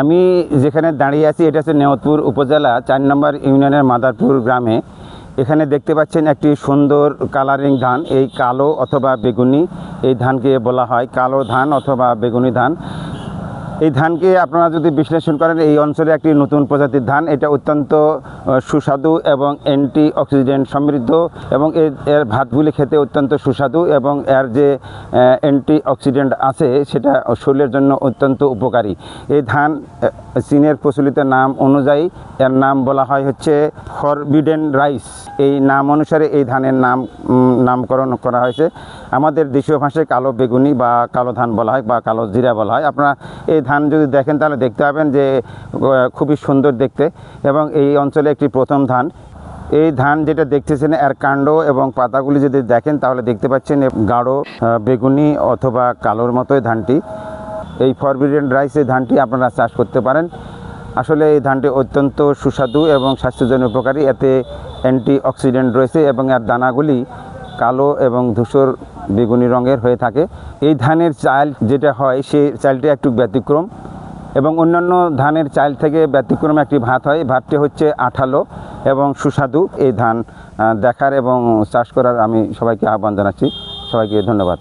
আমি যেখানে দাঁড়িয়ে আছি, এটা হচ্ছে নেওতপুর উপজেলা, চার নম্বর ইউনিয়নের মাদারপুর গ্রামে। এখানে দেখতে পাচ্ছেন একটি সুন্দর কালারিং ধান, এই কালো অথবা বেগুনি, এই ধানকে বলা হয় কালো ধান অথবা বেগুনি ধান। এই ধানকে আপনারা যদি বিশ্লেষণ করেন, এই অঞ্চলে একটি নতুন প্রজাতির ধান, এটা অত্যন্ত সুস্বাদু এবং অ্যান্টি অক্সিডেন্ট সমৃদ্ধ এবং এর ভাতগুলি খেতে অত্যন্ত সুস্বাদু এবং এর যে অ্যান্টি অক্সিডেন্ট আছে, সেটা শরীরের জন্য অত্যন্ত উপকারী। এই ধান চীনের প্রচলিত নাম অনুযায়ী এর নাম বলা হয় হচ্ছে ফরবিডেন রাইস। এই নাম অনুসারে এই ধানের নাম নামকরণ করা হয়েছে। আমাদের দেশীয় ভাষায় কালো বেগুনি বা কালো ধান বলা হয় বা কালো জিরা বলা হয়। আপনারা এই ধান যদি দেখেন তাহলে দেখতে পাবেন যে খুবই সুন্দর দেখতে। এবং এই অঞ্চলে একটি প্রথম ধান। এই ধান যেটা দেখতেছেন, এর কাণ্ড এবং পাতাগুলি যদি দেখেন, তাহলে দেখতে পাচ্ছেন গাঢ় বেগুনি অথবা কালোর মতোই ধানটি। এই ফরবিডেন রাইস এই ধানটি আপনারা চাষ করতে পারেন। আসলে এই ধানটি অত্যন্ত সুস্বাদু এবং স্বাস্থ্যের জন্য উপকারী। এতে অ্যান্টি অক্সিডেন্ট রয়েছে এবং এর দানাগুলি কালো এবং ধূসর বেগুনি রঙের হয়ে থাকে। এই ধানের চাল যেটা হয় সেই চালটি একটু ব্যতিক্রম এবং অন্যান্য ধানের চাল থেকে ব্যতিক্রম একটি ভাত হয়। ভাতটি হচ্ছে আঠালো এবং সুস্বাদু এই ধান দেখার এবং চাষ করার আমি সবাইকে আহ্বান জানাচ্ছি। সবাইকে ধন্যবাদ।